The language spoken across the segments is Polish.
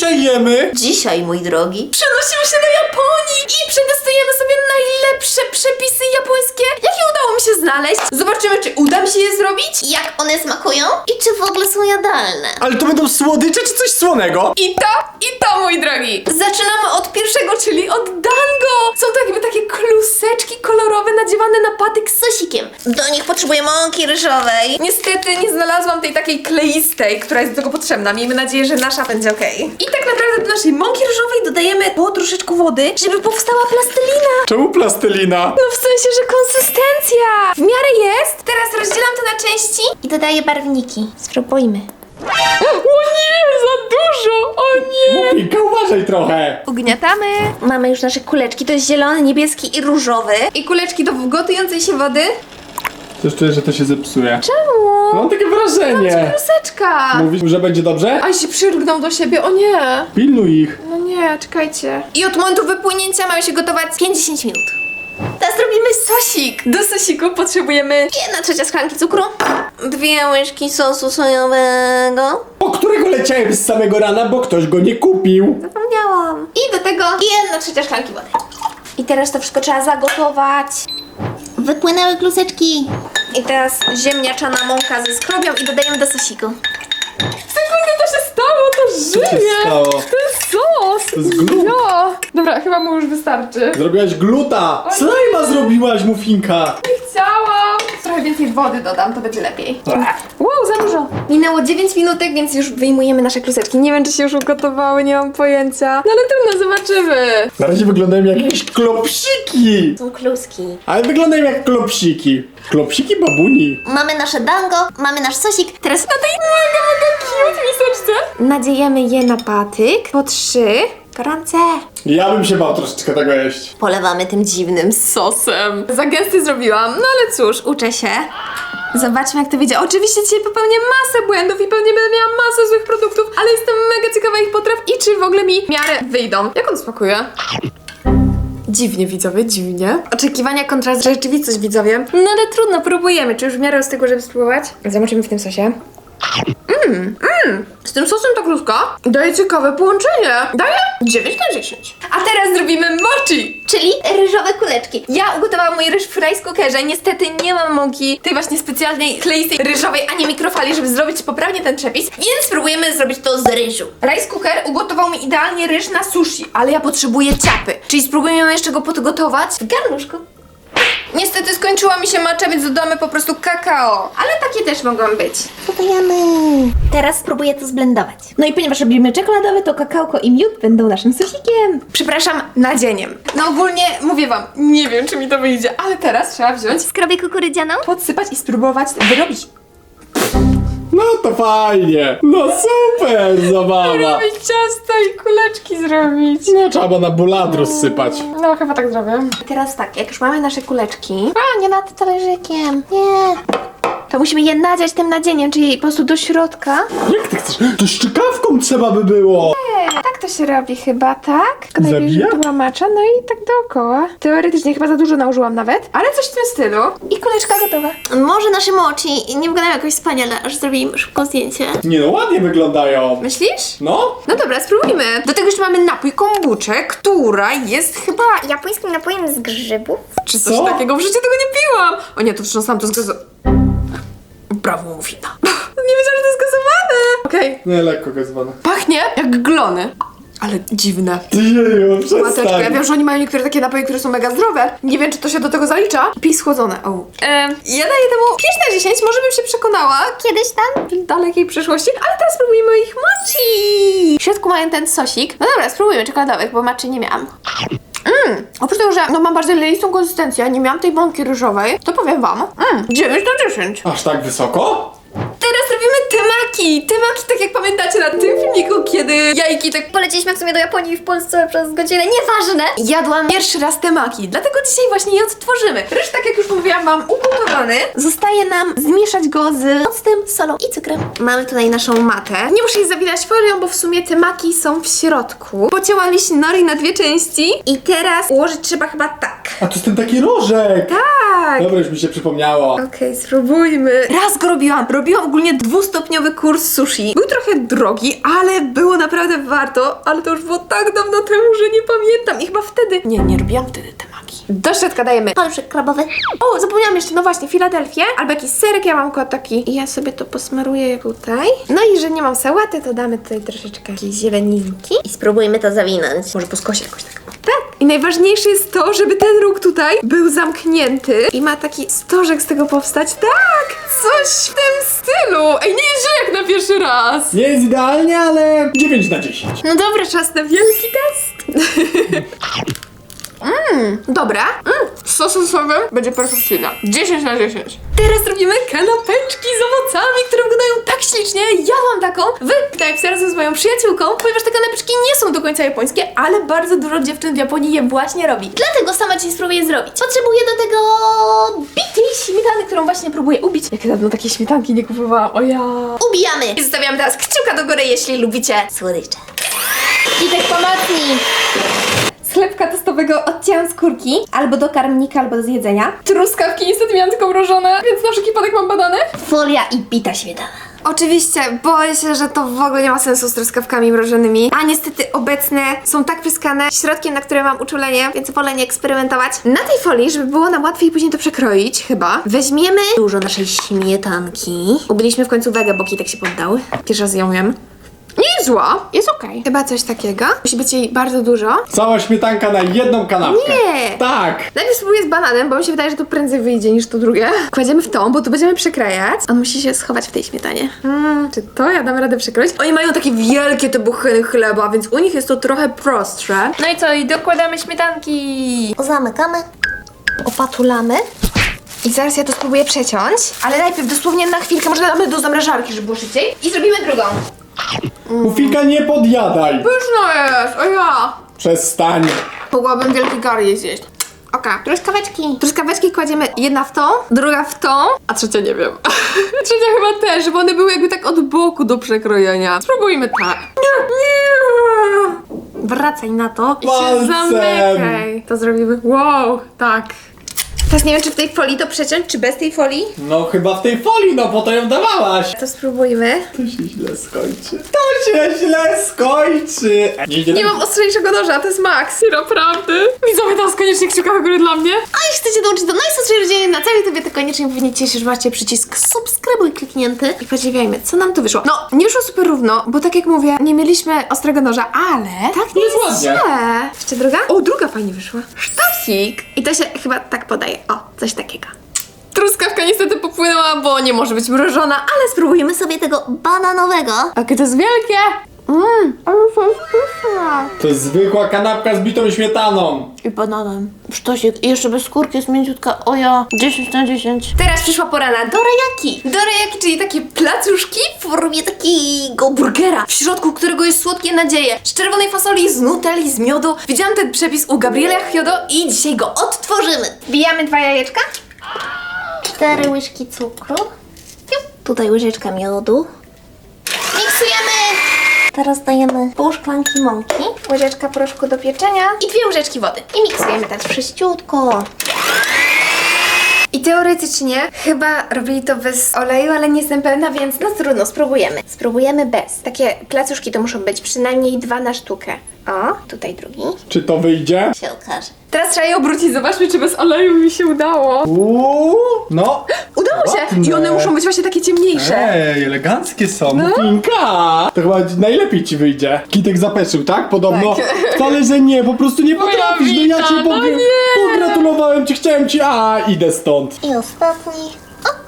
dzisiaj jemy? Dzisiaj, mój drogi. Przenosimy się do Japonii i przetestujemy sobie najlepsze przepisy japońskie, jakie udało mi się znaleźć. Zobaczymy, czy uda mi się je zrobić. Jak one smakują i czy w ogóle są jadalne? Ale to będą słodycze czy coś słonego? I to, i to, mój drogi. Zaczynamy od pierwszego, czyli od dango. Są to jakby takie kluseczki kolorowe nadziewane na patyk z Sosikiem. Do nich potrzebuję mąki ryżowej. Niestety nie znalazłam tej takiej kleistej, która jest do tego potrzebna. Miejmy nadzieję, że nasza będzie ok. I tak naprawdę do naszej mąki ryżowej dodajemy po troszeczkę wody, żeby powstała plastelina. Czemu plastelina? No w sensie, że konsystencja w miarę jest. Teraz rozdzielam to na części. I dodaję barwniki. Spróbujmy. O nie, za dużo! O nie! Mufinka, uważaj trochę. Ugniatamy. Mamy już nasze kuleczki. To jest zielony, niebieski i różowy. I kuleczki do gotującej się wody. Coś czuję, że to się zepsuje. Czemu? Mam takie wrażenie. Kluseczka! Mówisz, że będzie dobrze? A się przyrgnął do siebie, o nie! Pilnuj ich. No nie, czekajcie. I od momentu wypłynięcia mają się gotować 50 minut. Teraz robimy sosik. Do sosiku potrzebujemy Jedna trzecia szklanki cukru. Dwie łyżki sosu sojowego. Po którego leciałem z samego rana, bo ktoś go nie kupił. Zapomniałam. i do tego jedna trzecia szklanki wody. I teraz to wszystko trzeba zagotować. Wypłynęły kluseczki. I teraz ziemniaczana mąka ze skrobią i dodajemy do sosiku. Sekundę, to się stało, to się stało? To jest sos! To jest glut. Ja. Dobra, chyba mu już wystarczy. Zrobiłaś gluta. Slajma zrobiłaś, Mufinka. Nie chciałam. Trochę więcej wody dodam, to będzie lepiej. Wow, za dużo. Minęło 9 minutek, więc już wyjmujemy nasze kluseczki. Nie wiem, czy się już ugotowały, nie mam pojęcia. No ale trudno, zobaczymy. Na razie wyglądają jak jakieś klopsiki. Są kluski. Ale wyglądają jak klopsiki. Klopsiki babuni. Mamy nasze dango, mamy nasz sosik. Teraz Na tej mega, mega cute miseczce. Nadziejemy je na patyk. Po trzy. Gorące. Ja bym się bał troszeczkę tego jeść. Polewamy tym dziwnym Sosem. Za gęsty zrobiłam, no ale cóż, uczę się. Zobaczmy, jak to wyjdzie. Oczywiście dzisiaj popełnię masę błędów i pewnie będę miała masę złych produktów, ale jestem mega ciekawa ich potraw i czy w ogóle mi w miarę wyjdą. Jak on smakuje? Dziwnie, widzowie, dziwnie. Oczekiwania kontra rzeczywistość, widzowie. No ale trudno, próbujemy. Czy już w miarę z tego, żeby spróbować? Zobaczymy w tym sosie. Mmm, mmm. Z tym sosem ta kluska daje ciekawe połączenie. Daje 9 na 10. A teraz zrobimy mochi. Czyli ryżowe kuleczki. Ja ugotowałam mój ryż w rice cookerze. Niestety nie mam mąki tej właśnie specjalnej kleistej ryżowej ani mikrofali, żeby zrobić poprawnie ten przepis, więc spróbujemy zrobić to z ryżu. Rice cooker ugotował mi idealnie ryż na sushi, ale ja potrzebuję ciapy. Czyli spróbujemy jeszcze go podgotować W garnuszku. Niestety skończyła mi się macza, więc dodamy po prostu kakao. Ale takie też mogą być. Gotujemy. Teraz spróbuję to zblendować. No i ponieważ robimy czekoladowe, to kakałko i miód będą naszym sosikiem. Przepraszam, nadzieniem. No ogólnie mówię wam, nie wiem czy mi to wyjdzie, ale teraz trzeba wziąć, Skrobię kukurydzianą. podsypać i spróbować wyrobić No to fajnie. No super zabawa. Robić ciasto i kuleczki zrobić. No trzeba na bulad rozsypać. No chyba tak zrobię. I teraz tak, jak już mamy nasze kuleczki. A, nie nad talerzykiem. Nie. To musimy je nadziać tym nadzieniem, czyli po prostu do środka. Jak ty chcesz? To szczykawką trzeba by było. Tak to się robi chyba, tak? Najpierw Zabija? żeby była macza, no i tak dookoła. Teoretycznie chyba za dużo nałożyłam nawet, ale coś w tym stylu. I kuleczka gotowa. Może nasze mochi nie wyglądają jakoś wspaniale, aż zrobimy szybko zdjęcie. Nie no, ładnie wyglądają. Myślisz? No. No dobra, spróbujmy. Do tego jeszcze mamy napój kombuczę, która jest chyba... Japońskim napojem z grzybów? Czy coś Co? takiego? W życiu tego nie piłam! O nie, to wstrząsam to z gazu... Brawo, Mufina. nie wiedziałam, że to jest gazowane! Okej. Nie, lekko gazowane. Pachnie jak glony. Ale dziwne. Jeju, Łateczka. Ja przestań. wiem, że oni mają niektóre takie napoje, które są mega zdrowe. Nie wiem, czy to się do tego zalicza. Pij schłodzone. O. E, ja daję temu 5 na 10, może bym się przekonała Kiedyś tam? w dalekiej przyszłości, ale teraz spróbujmy ich mochi. W środku mają ten sosik. No dobra, spróbujmy czekoladowych, bo maczy nie miałam. Mmm, oprócz tego, że no mam bardzo leistą konsystencję, nie miałam tej mąki ryżowej, to powiem wam, mmm, 9 na 10. Aż tak wysoko? Teraz robimy temaki. Temaki, tak jak pamiętacie na tym filmiku, kiedy jajki tak Polecieliśmy w sumie do Japonii w Polsce przez godzinę, nieważne. Jadłam pierwszy raz temaki, dlatego dzisiaj właśnie je odtworzymy. Ryż, tak jak już mówiłam wam, ugotowany. Zostaje nam zmieszać go z octem, solą i cukrem. Mamy tutaj naszą matę. Nie muszę jej zawijać folią, bo w sumie temaki są w środku. Pocięłam nori na dwie części i teraz ułożyć trzeba chyba tak. A to jest ten taki rożek. Tak. Dobra, już mi się przypomniało. Okej, spróbujmy. Raz go robiłam. Robiłam ogólnie dwustopniowy kurs sushi. Był trochę drogi, ale było naprawdę warto, ale to już było tak dawno temu, że nie pamiętam. I chyba wtedy... Nie, nie robiłam wtedy te magii. Do środka dajemy Kolczyk krabowy. o, zapomniałam jeszcze, no właśnie, Filadelfię, albo jakiś serek, ja mam akurat taki. I ja sobie to posmaruję tutaj. No i że nie mam sałaty, to damy tutaj troszeczkę jakiejś zieleninki. I spróbujmy to zawinąć. Może po skosie jakoś tak. I najważniejsze jest to, żeby ten róg tutaj był zamknięty i ma taki stożek z tego powstać. Tak! Coś w tym stylu! Ej, nie jest źle jak na pierwszy raz! Nie jest idealnie, ale 9 na 10. No dobra, czas na wielki test. Mmm, dobra. Mm, sos sosowy będzie perfekcyjna. 10 na 10. Teraz robimy kanapeczki z owocami, które wyglądają tak ślicznie. Ja mam taką w Knajpce razem z moją przyjaciółką, ponieważ te kanapeczki nie są do końca japońskie, ale bardzo dużo dziewczyn w Japonii je właśnie robi. Dlatego sama dzisiaj spróbuję zrobić. Potrzebuję do tego bitej śmietany, którą właśnie próbuję ubić. Jak dawno takie śmietanki nie kupowałam, o ja. Ubijamy. I zostawiam teraz kciuka do góry, jeśli lubicie Słodycze. Kitek pomocni! Z chlebka testowego odcięłam skórki, albo do karmnika, albo do zjedzenia. Truskawki niestety miałam tylko mrożone, więc na wszelki wypadek mam badane. Folia i bita śmietana. Oczywiście, boję się, że to w ogóle nie ma sensu z truskawkami mrożonymi, a niestety obecne są tak pryskane środkiem, na które mam uczulenie, więc wolę nie eksperymentować. Na tej folii, żeby było nam łatwiej później to przekroić, chyba, weźmiemy Dużo naszej śmietanki. Ubiliśmy w końcu wegę, bo tak się poddały. Pierwszy raz ją jem. Nie jest zła, jest okej. Chyba coś takiego. Musi być jej bardzo dużo. Cała śmietanka na jedną kanapkę. Nie. Tak. Najpierw spróbuję z bananem, bo mi się wydaje, że to prędzej wyjdzie niż to drugie. Kładziemy w tą, bo tu będziemy przekrajać. On musi się schować w tej śmietanie. Mm, czy to ja dam radę przekroić? Oni mają takie wielkie te bucheny chleba, więc u nich jest to trochę prostsze. No i co? I dokładamy śmietanki. Zamykamy. Opatulamy. I zaraz ja to spróbuję przeciąć, ale najpierw dosłownie na chwilkę, może damy do zamrażarki, żeby było szybciej. I zrobimy drugą. Mufika nie podjadaj. Pyszna jest, o ja. Przestań. Mogłabym wielki curry zjeść. Okej. Truskaweczki. Truskaweczki kładziemy jedna w tą, druga w tą, a trzecia nie wiem. trzecia chyba też, bo one były jakby tak od boku do przekrojenia. Spróbujmy tak. Nie, nie. Wracaj na to i się Palcem. zamykaj. To zrobimy. Wow, tak. Teraz nie wiem, czy w tej folii to przeciąć, czy bez tej folii. No chyba w tej folii, no po to ją dawałaś. To spróbujmy. To się źle skończy. To się źle skończy. Nie, Nie mam ostrzejszego noża, to jest max. Naprawdę? Widzowie, teraz koniecznie kciuka w górę dla mnie. A jeśli chcecie dołączyć do najstarszej rodziny na całej tobie, to koniecznie powinniście się, że macie przycisk subskrybuj kliknięty. I podziwiajmy, co nam tu wyszło. No, nie wyszło super równo, bo tak jak mówię, nie mieliśmy ostrego noża, ale tak nie jest jest ładnie. źle. Jeszcze druga? O, druga fajnie wyszła. Sztosik. I to się chyba tak podaje. O, coś takiego. Truskawka niestety popłynęła, bo nie może być mrożona, ale Spróbujemy sobie tego bananowego. Jakie to jest wielkie! Mmm, ale to jest pyszne. To jest zwykła kanapka z bitą śmietaną. I bananem. Sztosik. I jeszcze bez skórki jest mięciutka. O ja. 10 na 10. Teraz przyszła pora na dorejaki. Dorejaki, czyli takie placuszki W formie takiego burgera. w środku którego jest słodkie nadzieje. Z czerwonej fasoli, z nutelli, z miodu. Widziałam ten przepis u Gabriela Chiodo i dzisiaj go Odtworzymy. Wbijamy dwa jajeczka. Cztery łyżki cukru. Tutaj łyżeczka miodu. Miksujemy. Teraz dajemy pół szklanki mąki. Łyżeczka proszku do pieczenia i dwie łyżeczki wody. I miksujemy teraz wszyściutko. I teoretycznie chyba robili to bez oleju, ale nie jestem pewna, więc no trudno, spróbujemy. Spróbujemy bez. Takie placuszki to muszą być przynajmniej dwa na sztukę. O, tutaj drugi. Czy to wyjdzie? Się okaże. Teraz trzeba je obrócić, zobaczmy czy bez oleju mi się udało. Uuu, no. Udało się! I one muszą być właśnie takie ciemniejsze. Ej, eleganckie są. Mufinka! To chyba najlepiej ci wyjdzie. Kitek zapeszył, tak? Podobno. Tak. Wcale, że nie, po prostu nie Moja potrafisz. No ja wina, cię no pogr- nie. pogratulowałem ci, chciałem ci, a idę stąd. I ostatni.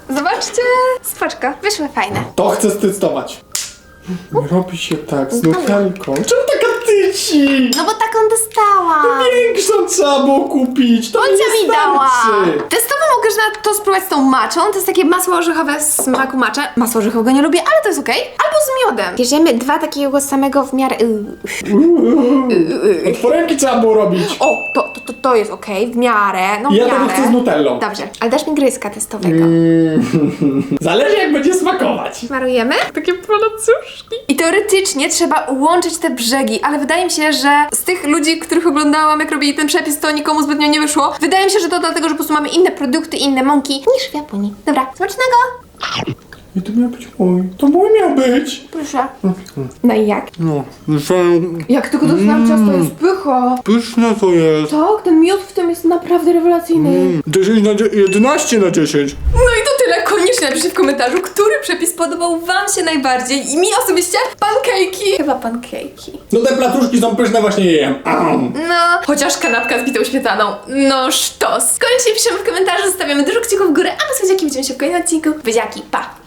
Zobaczcie! Spaczka, wyszły fajne. To chcę testować. Nie robi się tak z nutelką. Czemu taka tyci? No bo taką dostałam. Większą trzeba było kupić. To nie mi dała. starczy. Testowo mogę na to spróbować z tą maczą. To jest takie masło orzechowe z smaku macza. Masło orzechowego nie lubię, ale to jest okej. Albo z miodem. Bierzemy dwa takiego samego w miarę... Od foremki trzeba było robić. O, to, to, to, jest okej, w miarę, no w Ja miarę. tego chcę z nutellą. Dobrze, ale dasz mi gryzka testowego. Zależy jak będzie smakować. Smarujemy. Takie palacuszki. I teoretycznie trzeba łączyć te brzegi, ale wydaje mi się, że z tych ludzi, których oglądałam, jak robili ten przepis, to nikomu zbytnio nie wyszło. Wydaje mi się, że to dlatego, że po prostu mamy inne produkty, inne mąki niż w Japonii. Dobra, smacznego! I to miał być mój. To mój miał być. Proszę. No i jak? No, myślałem, Jak tylko doznałam ciasto, jest pycha. pyszne to jest. Tak, ten miód w tym jest naprawdę rewelacyjny. Mm, 10 na 10, 11 na 10. No i to tyle. Koniecznie napiszcie w komentarzu, który przepis podobał wam się najbardziej. I mi osobiście pancake'i. Chyba pancake'i. No te platuszki są pyszne, właśnie je jem. Am. No, chociaż kanapka z bitą śmietaną. No sztos. Koniecznie piszemy w komentarzu, zostawiamy dużo kciuków w górę, a my z Wyziaki widzimy się w kolejnym odcinku. Wyziaki, pa!